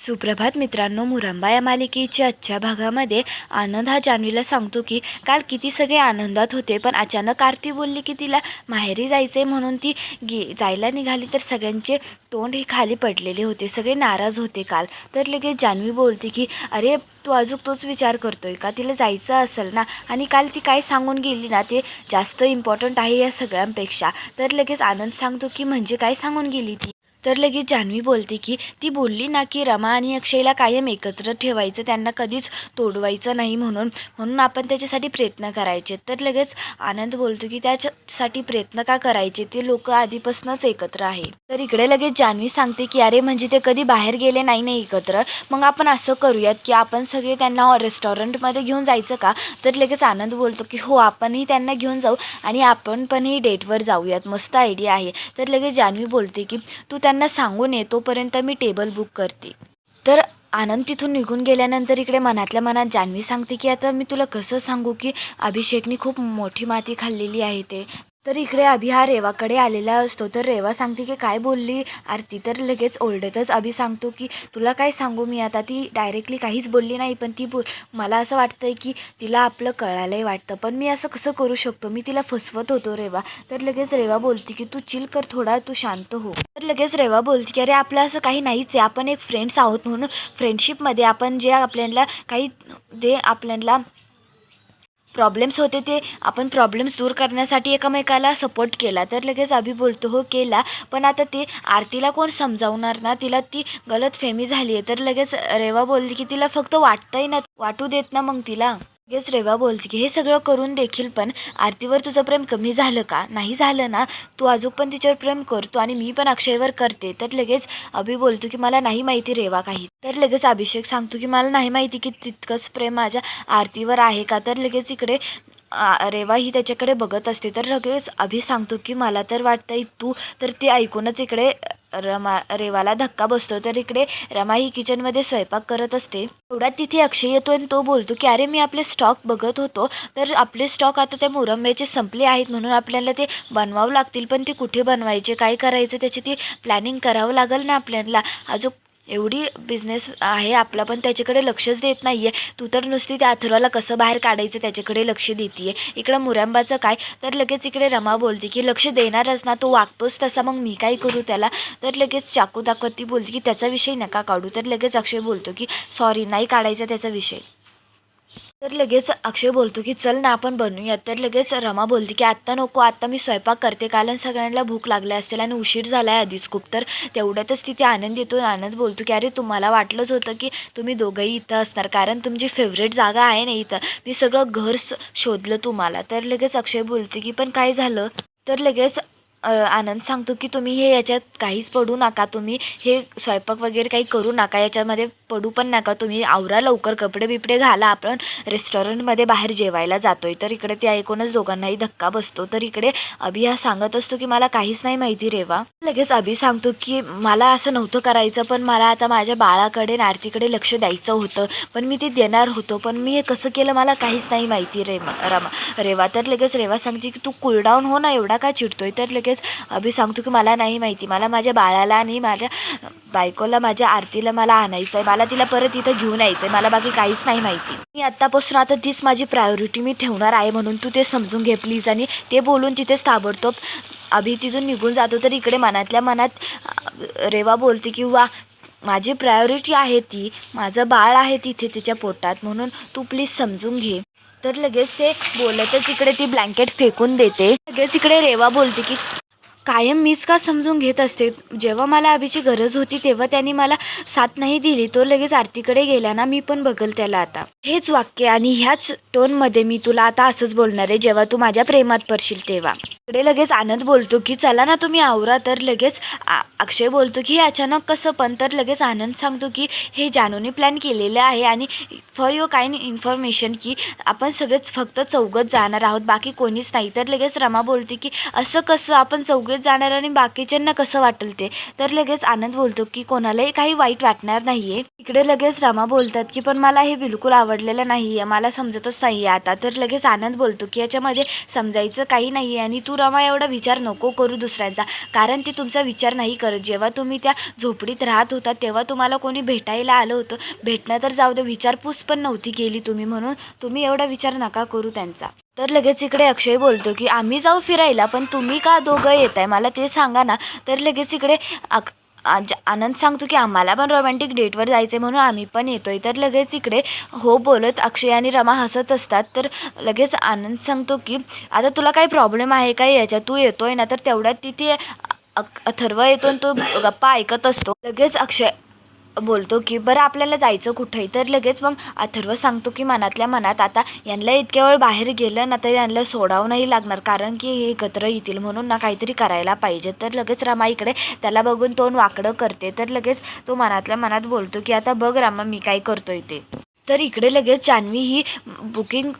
सुप्रभात मित्रांनो मुरंबा या मालिकेच्या आजच्या भागामध्ये आनंद हा जान्हवीला सांगतो की काल किती सगळे आनंदात होते पण अचानक आरती बोलली की तिला माहेरी जायचं आहे म्हणून ती गे जायला निघाली तर सगळ्यांचे तोंड हे खाली पडलेले होते सगळे नाराज होते काल. तर लगेच जान्हवी बोलते की अरे तू अजून तोच विचार करतोय का? तिला जायचं असेल ना? आणि काल ती काय सांगून गेली ना? ते जास्त इम्पॉर्टंट आहे या सगळ्यांपेक्षा. तर लगेच आनंद सांगतो की म्हणजे काय सांगून गेली ती? तर लगेच जान्हवी बोलते की ती बोलली ना की रमा आणि अक्षयला कायम एकत्र ठेवायचं त्यांना कधीच तोडवायचं नाही म्हणून म्हणून आपण त्याच्यासाठी प्रयत्न करायचे. तर लगेच आनंद बोलतो की त्याच्यासाठी प्रयत्न का करायचे? ते लोक आधीपासूनच एकत्र आहे. तर इकडे लगेच जान्हवी सांगते की अरे म्हणजे ते कधी बाहेर गेले नाही ना एकत्र? मग आपण असं करूयात की आपण सगळे त्यांना रेस्टॉरंटमध्ये घेऊन जायचं का? तर लगेच आनंद बोलतो की हो आपणही त्यांना घेऊन जाऊ आणि आपण पणही डेटवर जाऊयात. मस्त आयडिया आहे. तर लगेच जान्हवी बोलते की तू त्यांना सांगून ये तोपर्यंत मी टेबल बुक करते. तर आनंद तिथून निघून गेल्यानंतर इकडे मनातल्या मनात जान्हवी सांगते की आता मी तुला कसं सांगू की अभिषेकने खूप मोठी माती खाल्लेली आहे ते. तर इकडे अभि हा रेवाकडे आलेला असतो. तर रेवा सांगते की काय बोलली? आरती तर लगेच ओरडतच अभि सांगतो की तुला काय सांगू मी आता? ती डायरेक्टली काहीच बोलली नाही पण ती बोल मला असं वाटतंय की तिला आपलं कळायलाही वाटतं. पण मी असं कसं करू शकतो? मी तिला फसवत होतो रेवा. तर लगेच रेवा बोलते की तू चिल कर थोडा तू शांत हो. तर लगेच रेवा बोलते की अरे आपलं असं काही नाहीच आहे. आपण एक फ्रेंड्स आहोत म्हणून फ्रेंडशिपमध्ये आपण जे आपल्याला काही जे आपल्याला प्रॉब्लेम्स होते ते आपण प्रॉब्लेम्स दूर करण्यासाठी एकमेकाला सपोर्ट केला. तर लगेच अभि बोलतो हो केला. पण आता ते आरतीला कोण समजावणार ना? तिला ती गलत फेमी झाली आहे तर लगेच रेवा बोलली की तिला फक्त वाटतंय ना वाटू देत ना मग तिला. लगेच रेवा बोलते की हे सगळं करून देखील पण आरतीवर तुझं प्रेम कमी झालं का? नाही झालं ना? तू अजून पण तिच्यावर प्रेम करतो आणि मी पण अक्षयवर करते. तर लगेच अभि बोलतो की मला नाही माहिती रेवा काही. तर लगेच अभिषेक सांगतो की मला नाही माहिती की तितकंच प्रेम माझ्या आरतीवर आहे का? तर लगेच इकडे रेवा ही त्याच्याकडे बघत असते. तर लगेच अभि सांगतो की मला तर वाटतंय तू तर ते ऐकूनच इकडे रमा रेवाला धक्का बसतो. तर इकडे रमा ही किचनमध्ये स्वयंपाक करत असते. एवढ्यात तिथे अक्षय येतो आणि तो बोलतो की अरे मी आपले स्टॉक बघत होतो. तर आपले स्टॉक आता त्या मुरंब्याचे संपले आहेत. म्हणून आपल्याला ते बनवावं लागतील. पण ते कुठे बनवायचे? काय करायचं? त्याची ती प्लॅनिंग करावं लागेल ना आपल्याला. अजून एवढी बिझनेस आहे आपला पण त्याच्याकडे लक्षच देत नाही आहे तू तर नुसती त्या अथर्वाला कसं बाहेर काढायचं त्याच्याकडे लक्ष देते आहे इकडं मुरंबाचं काय? तर लगेच इकडे रमा बोलते की लक्ष देणारच ना तो वागतोच तसा मग मी काय करू त्याला? तर लगेच चाकू दाखवत ती बोलते की त्याचा विषय नका काढू. तर लगेच अक्षय बोलतो की सॉरी नाही काढायचा त्याचा विषय. तर लगेच अक्षय बोलतो की चल ना आपण बनवूया तर लगेच रमा बोलते की आत्ता नको आत्ता मी स्वयंपाक करते कारण सगळ्यांना भूक लागली असतील आणि उशीर झाला आहे आधीच खूप. तर तेवढ्यातच तिथे आनंद येतो आनंद बोलतो की अरे तुम्हाला वाटलंच होतं की तुम्ही दोघंही इथं असणार कारण तुमची फेवरेट जागा आहे ना इथं. मी सगळं घर स- शोधलं तुम्हाला. तर लगेच अक्षय बोलते की पण काय झालं? तर लगेच आनंद सांगतो की तुम्ही हे याच्यात काहीच पडू नका. तुम्ही हे स्वयंपाक वगैरे काही करू नका. याच्यामध्ये पडू पण नका. तुम्ही आवरा लवकर कपडे बिपडे घाला. आपण रेस्टॉरंटमध्ये बाहेर जेवायला जातोय. तर इकडे ते ऐकूनच दोघांनाही धक्का बसतो. तर इकडे अभि हा सांगत असतो की मला काहीच नाही माहिती रेवा लगेच अभि सांगतो की मला असं नव्हतं करायचं पण मला आता माझ्या बाळाकडे आणि आरतीकडे लक्ष द्यायचं होतं. पण मी ते देणार होतो. पण मी हे कसं केलं मला काहीच नाही माहिती रेमा रमा रेवा तर लगेच रेवा सांगते की तू कुलडाऊन हो ना एवढा का चिडतोय? तर लगेच अभि सांगतो की मला नाही माहिती. मला माझ्या बाळाला आणि माझ्या बायकोला माझ्या आरतीला मला आणायचं आहे मला मला तिला परत इथं घेऊन यायचं आहे मला बाकी काहीच नाही माहिती. मी आत्तापासून आता तीच माझी प्रायोरिटी मी ठेवणार आहे म्हणून तू ते समजून घे प्लीज आणि ते बोलून तिथेच ताबडतोब अभि तिथून निघून जातो तर इकडे मनातल्या मनात रेवा बोलते की वा माझी प्रायोरिटी आहे ती. माझं बाळ आहे तिथे तिच्या पोटात. म्हणून तू प्लीज समजून घे. तर लगेच ते बोलतच इकडे ती ब्लँकेट फेकून देते. लगेच इकडे रेवा बोलते की कायम मीच का समजून घेत असते? जेव्हा मला अभिची गरज होती तेव्हा त्यांनी मला साथ नाही दिली. तो लगेच आरतीकडे गेला ना मी पण बघल त्याला आता. हेच वाक्य आणि ह्याच टोनमध्ये मी तुला आता असंच बोलणार आहे जेव्हा तू माझ्या प्रेमात पडशील तेव्हा. इकडे लगेच आनंद बोलतो की चला ना तुम्ही आवरा. तर लगेच अक्षय बोलतो की हे अचानक कसं? पण तर लगेच आनंद सांगतो की हे जानूने प्लॅन केलेलं आहे आणि फॉर युअर काइंड इन्फॉर्मेशन की आपण सगळेच फक्त चौघत जाणार आहोत बाकी कोणीच नाही. तर लगेच रमा बोलते की असं कसं? आपण चौघे लगेच जाणार आणि बाकीच्यांना कसं वाटेल ते? तर लगेच आनंद बोलतो की कोणालाही काही वाईट वाटणार नाहीये. इकडे लगेच रमा बोलतात की पण मला हे बिलकुल आवडलेलं नाही आहे मला समजतच नाहीये आता. तर लगेच आनंद बोलतो की याच्यामध्ये समजायचं काही नाहीये आणि तू रमा एवढा विचार नको करू दुसऱ्यांचा. कारण ते तुमचा विचार नाही करत. जेव्हा तुम्ही त्या झोपडीत राहत होता तेव्हा तुम्हाला कोणी भेटायला आलं होतं. भेटणं तर जाऊ दे विचारपूस पण नव्हती केली तुम्ही म्हणून. तुम्ही एवढा विचार नका करू त्यांचा. तर लगेच इकडे अक्षय बोलतो की आम्ही जाऊ फिरायला पण तुम्ही का दोघं येत आहे मला ते सांगा ना. तर लगेच इकडे अक आज- आनंद सांगतो की आम्हाला पण रोमॅन्टिक डेटवर जायचं आहे म्हणून आम्ही पण येतोय. तर लगेच इकडे हो बोलत अक्षय आणि रमा हसत असतात. तर लगेच आनंद सांगतो की आता तुला काही प्रॉब्लेम आहे का याच्यात? तू येतोय ना तर तेवढ्यात तिथे अक- अथर्व येतो आणि तो गप्पा ऐकत असतो. लगेच अक्षय बोलतो की बरं आपल्याला जायचं कुठंही तर लगेच मग अथर्व सांगतो की मनातल्या मनात आता यांना इतक्या वेळ बाहेर गेलं ना तर यांना सोडावं नाही लागणार कारण की हे एकत्र येतील म्हणून ना काहीतरी करायला पाहिजे. तर लगेच रमा इकडे त्याला बघून तोंड वाकडं करते. तर लगेच तो मनातल्या मनात बोलतो की आता बघ रामा मी काय करतो ते. तर इकडे लगेच जान्हवी ही बुकिंग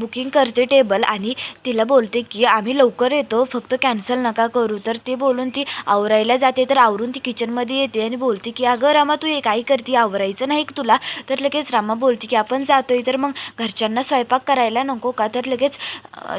बुकिंग करते टेबल आणि तिला बोलते की आम्ही लवकर येतो फक्त कॅन्सल नका करू. तर ते बोलून ती आवरायला जाते. तर आवरून ती किचनमध्ये येते आणि बोलते की अगं रामा तू हे काय करते? आवरायचं नाही का तुला? तर लगेच रामा बोलते की आपण जातोय. तर मग घरच्यांना स्वयंपाक करायला नको का? तर लगेच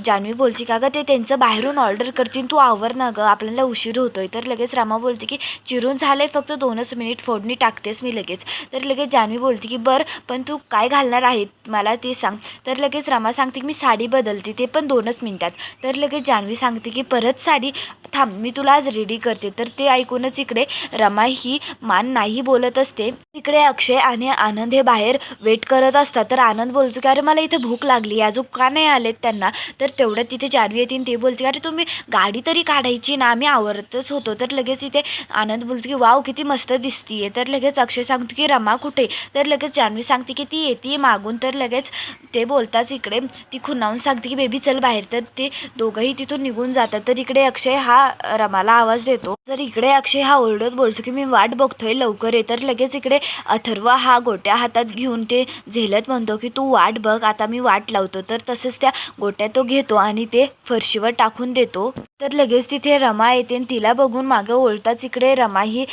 जान्हवी बोलते का गं ते त्यांचं बाहेरून ऑर्डर करतील तू आवर ना गं आपल्याला उशीर होतोय. तर लगेच रामा बोलते की चिरून झालंय फक्त दोनच मिनिट फोडणी टाकतेस मी लगेच. तर लगेच जान्हवी बोलते की बरं पण पण तू काय घालणार आहे मला ते सांग. तर लगेच रमा सांगते की मी साडी बदलते ते पण दोनच मिनटात. तर लगेच जान्हवी सांगते की परत साडी थांब मी तुला आज रेडी करते. तर ते ऐकूनच इकडे रमा ही मान नाही बोलत असते. इकडे अक्षय आणि आनंद हे बाहेर वेट करत असतात. तर आनंद बोलतो की अरे मला इथे भूक लागली अजून का नाही आलेत त्यांना? तर तेवढ्यात तिथे जानवी येतील ते बोलते अरे तुम्ही गाडी तरी काढायची ना? आम्ही आवरतच होतो. तर लगेच इथे आनंद बोलतो की वाव किती मस्त दिसतीये. तर लगेच अक्षय सांगतो की रमा कुठे? तर लगेच जान्हवी सांगते की ती येते मागून. तर लगेच ते बोलताच इकडे ती खुणावून सांगते की बेबी चल बाहेर. तर ते दोघंही तिथून निघून जातात. तर इकडे अक्षय हा रमाला आवाज देतो. तर इकडे अक्षय हा ओरडत बोलतो की मी वाट बघतोय लवकर ये. तर लगेच इकडे अथर्व हा गोट्या हातात घेऊन ते झेलत म्हणतो की तू वाट बघ आता मी वाट लावतो. तर तसंच त्या गोट्या तो घेतो आणि ते फरशीवर टाकून देतो. तर लगेच तिथे रमा येते आणि तिला बघून मागं ओळताच इकडे रमा ही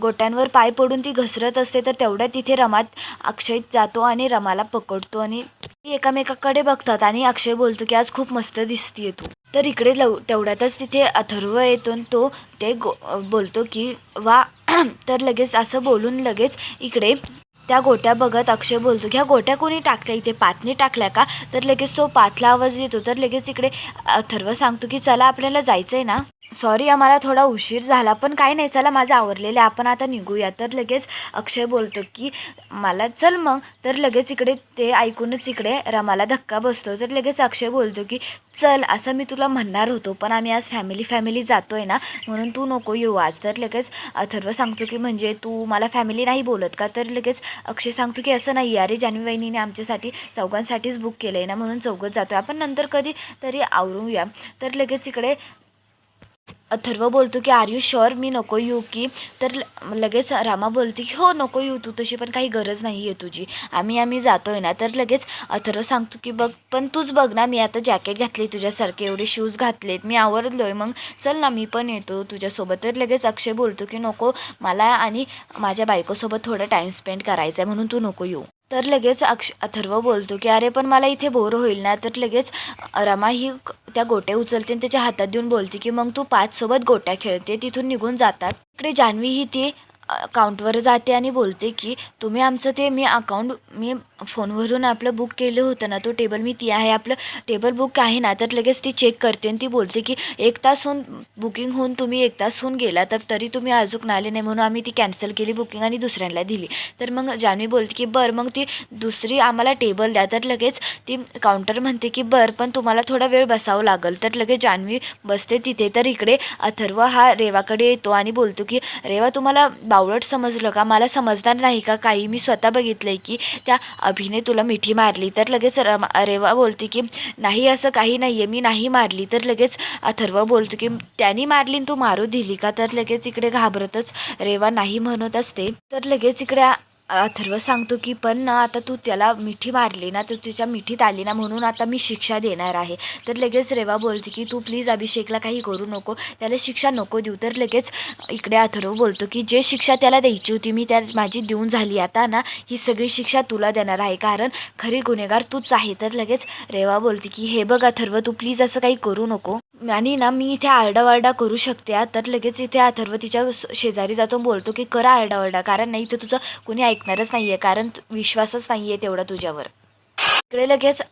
गोट्यांवर पाय पडून ती घसरत असते. तर तेवढ्या तिथे रमात अक्षय जातो आणि रमाला पकडतो आणि ती एकामेकाकडे बघतात आणि अक्षय बोलतो की आज खूप मस्त दिसतीये तू. तर इकडे लव तेवढ्यातच तिथे अथर्व येतो आणि तो ते गो बोलतो की वा तर लगेच असं बोलून लगेच इकडे त्या गोट्या बघत अक्षय बोलतो की ह्या गोट्या कोणी टाकल्या? इथे पातने टाकल्या का? तर लगेच तो पातला आवाज देतो. तर लगेच इकडे अथर्व सांगतो की चला आपल्याला जायचं आहे ना. सॉरी आम्हाला थोडा उशीर झाला पण काही नाही चला माझं आवरलेलं आहे. आपण आता निघूया. तर लगेच अक्षय बोलतो की मला चल मग. तर लगेच इकडे ते ऐकूनच इकडे रमाला धक्का बसतो. तर लगेच अक्षय बोलतो की चल असं मी तुला म्हणणार होतो पण आम्ही आज फॅमिली फॅमिली जातो आहे ना म्हणून तू नको येऊ आज. तर लगेच अथर्व सांगतो की म्हणजे तू मला फॅमिली नाही बोलत का? तर लगेच अक्षय सांगतो की असं नाही अरे जान्हवी वहिनीने आमच्यासाठी चौघांसाठीच बुक केलं आहे ना म्हणून चौघत आहे आपण नंतर कधी तरी आवरूया. तर लगेच इकडे अथर्व बोलतो की आर यू शुअर मी नको येऊ की. तर ल- लगेच रामा बोलते की हो नको येऊ तू तशी पण काही गरज नाही आहे तुझी. आम्ही आम्ही जातो आहे ना. तर लगेच अथर्व सांगतो की बघ पण तूच बघ ना मी आता जॅकेट घातली तुझ्यासारखे एवढे शूज घातलेत मी आवरलोय मग चल ना मी पण येतो तुझ्यासोबत. तर लगेच अक्षय बोलतो की नको मला आणि माझ्या बायकोसोबत थोडं टाईम स्पेंड करायचा आहे म्हणून तू नको येऊ. तर लगेच अक्ष अथर्व बोलतो की अरे पण मला इथे बोर होईल ना. तर लगेच रमा ही त्या गोट्या उचलते आणि त्याच्या हातात देऊन बोलते की मग तू पाचसोबत गोट्या खेळते तिथून निघून जातात. इकडे जान्हवी ही ती अकाउंटवर जाते आणि बोलते की तुम्ही आमचं ते मी अकाउंट मी फोनवरून आपलं बुक केलं होतं ना तो टेबल मी ती आहे आपलं टेबल बुक आहे ना तर लगेच ती चेक करते आणि ती बोलते की एक तास होऊन बुकिंग होऊन तुम्ही एक तास होऊन गेला तर तरी तुम्ही अजून आले नाही म्हणून आम्ही ती कॅन्सल केली बुकिंग आणि दुसऱ्यांना दिली. तर मग जान्हवी बोलते की बरं मग ती दुसरी आम्हाला टेबल द्या. तर लगेच ती काउंटर म्हणते की बरं पण तुम्हाला थोडा वेळ बसावं लागेल. तर लगेच जान्हवी बसते तिथे तर इकडे अथर्व हा रेवाकडे येतो आणि बोलतो की रेवा तुम्हाला बावळट समजलं का? मला समजणार नाही का? काही मी स्वतः बघितलं आहे की त्या अभिने तुला मिठी मारली तर लगेच रमा रेवा बोलते की नाही असं काही नाही आहे मी नाही मारली तर लगेच अथर्व बोलतो की त्यांनी मारली आणि तू मारू दिली का? तर लगेच इकडे घाबरतच रेवा नाही म्हणत असते. तर लगेच इकडे अथर्व सांगतो की पण ना आता तू त्याला मिठी मारली ना तर तिच्या मिठीत आली ना म्हणून आता मी शिक्षा देणार आहे. तर लगेच रेवा बोलते की तू प्लीज अभिषेकला काही करू नको त्याला शिक्षा नको देऊ. तर लगेच इकडे अथर्व बोलतो की जे शिक्षा त्याला द्यायची होती मी त्या माझी देऊन झाली. आता ना ही सगळी शिक्षा तुला देणार आहे कारण खरी गुन्हेगार तूच आहे. तर लगेच रेवा बोलते की हे बघ अथर्व तू प्लीज असं काही करू नको. आणि ना मी इथे आरडाओरडा करू शकते आ. तर लगेच इथे अथर्व तिच्या शेजारी जातो बोलतो की करा आरडाओरडा कारण नाही इथे तुझं कोणी ऐकणारच नाही आहे कारण विश्वासच नाही आहे तेवढा तुझ्यावर इकडे लगेच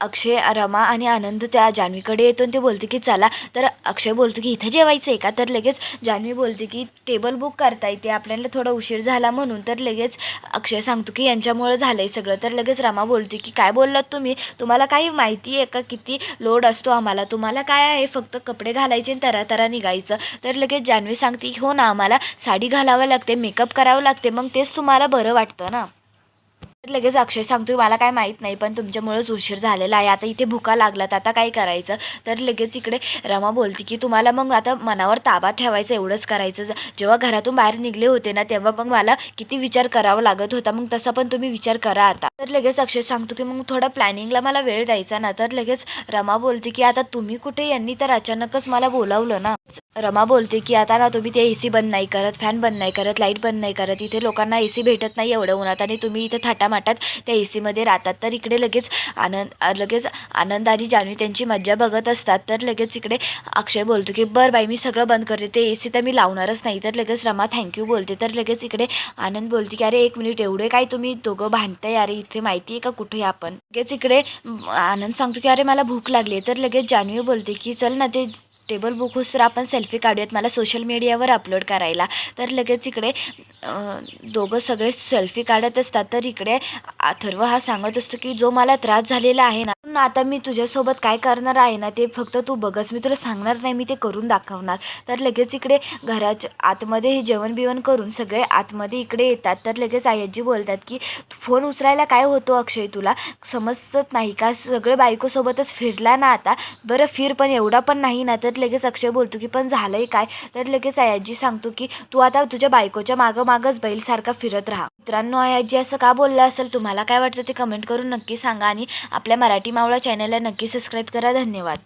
अक्षय रमा आणि आनंद त्या जान्हवीकडे येतो आणि ते बोलते की चला. तर अक्षय बोलतो की इथं जेवायचं आहे का? तर लगेच जान्हवी बोलते की टेबल बुक करता येते. आपल्याला थोडा उशीर झाला म्हणून. तर लगेच अक्षय सांगतो की यांच्यामुळं झालं आहे सगळं. तर लगेच रमा बोलते की काय बोललात तुम्ही? तुम्हाला काही माहिती आहे का? किती लोड असतो आम्हाला? तुम्हाला काय आहे? फक्त कपडे घालायचे आणि तरा तरा निघायचं. तर लगेच जान्हवी सांगते की हो ना आम्हाला साडी घालावं लागते मेकअप करावं लागते. मग तेच तुम्हाला बरं वाटतं ना? तर लगेच अक्षय सांगतो मला काय माहीत नाही पण तुमच्यामुळेच उशीर झालेला आहे. आता इथे भुका लागलात आता काय करायचं? तर लगेच इकडे रमा बोलते की तुम्हाला मग आता मनावर ताबा ठेवायचं एवढंच करायचं. जेव्हा घरातून बाहेर निघले होते ना तेव्हा मग मला किती विचार करावा लागत होता. मग तसा पण तुम्ही विचार करा आता. तर लगेच अक्षय सांगतो की मग थोडा प्लॅनिंगला मला वेळ द्यायचा ना. तर लगेच रमा बोलते की आता तुम्ही कुठे? यांनी तर अचानकच मला बोलावलं ना. रमा बोलते की आता ना तुम्ही ते ए सी बंद नाही करत फॅन बंद नाही करत लाइट बंद नाही करत. इथे लोकांना ए सी भेटत नाही एवढं उन्हात आणि तुम्ही इथे थाटामाटात त्या ए सीमध्ये राहतात. तर इकडे लगेच आनंद लगेच आनंद आणि जान्हवी त्यांची मज्जा बघत असतात. तर लगेच इकडे अक्षय बोलतो की बरं बाई मी सगळं बंद करते. ते ए सी तर मी लावणारच नाही. तर लगेच रमा थँक्यू बोलते. तर लगेच इकडे आनंद बोलते की अरे एक मिनिट. एवढे काय तुम्ही दोघं भांडताय? अरे इथे माहिती आहे का कुठे आपण? लगेच इकडे आनंद सांगतो की अरे मला भूक लागली आहे. तर लगेच जान्हवी बोलते की चल ना ते टेबल बुक होस तर आपण सेल्फी काढूयात. मला सोशल मीडियावर अपलोड करायला. तर लगेच इकडे दोघं सगळे सेल्फी काढत असतात. तर इकडे अथर्व हा सांगत असतो की जो मला त्रास झालेला आहे ना ना आता मी तुझ्यासोबत काय करणार आहे ना ते फक्त तू बघच मी तुला सांगणार नाही मी ते करून दाखवणार. तर लगेच इकडे घराच्या आतमध्ये हे जेवण बिवण करून सगळे आतमध्ये इकडे येतात. तर लगेच आयजी बोलतात की फोन उचलायला काय होतो अक्षय तुला? समजत नाही का? सगळे बायकोसोबतच फिरला ना आता. बरं फिर पण एवढा पण नाही ना. तर लगेच अक्षय बोलतो की पण झालंय काय? तर लगेच आयाजी सांगतो की तू आता तुझ्या बायकोच्या मागं मागंच बैलसारखा फिरत राहा. मित्रांनो आयाजी असं का बोललं असेल? तुम्हाला काय वाटतं ते कमेंट करून नक्की सांगा आणि आपल्या मराठी मावळा चॅनलला नक्की सबस्क्राईब करा. धन्यवाद.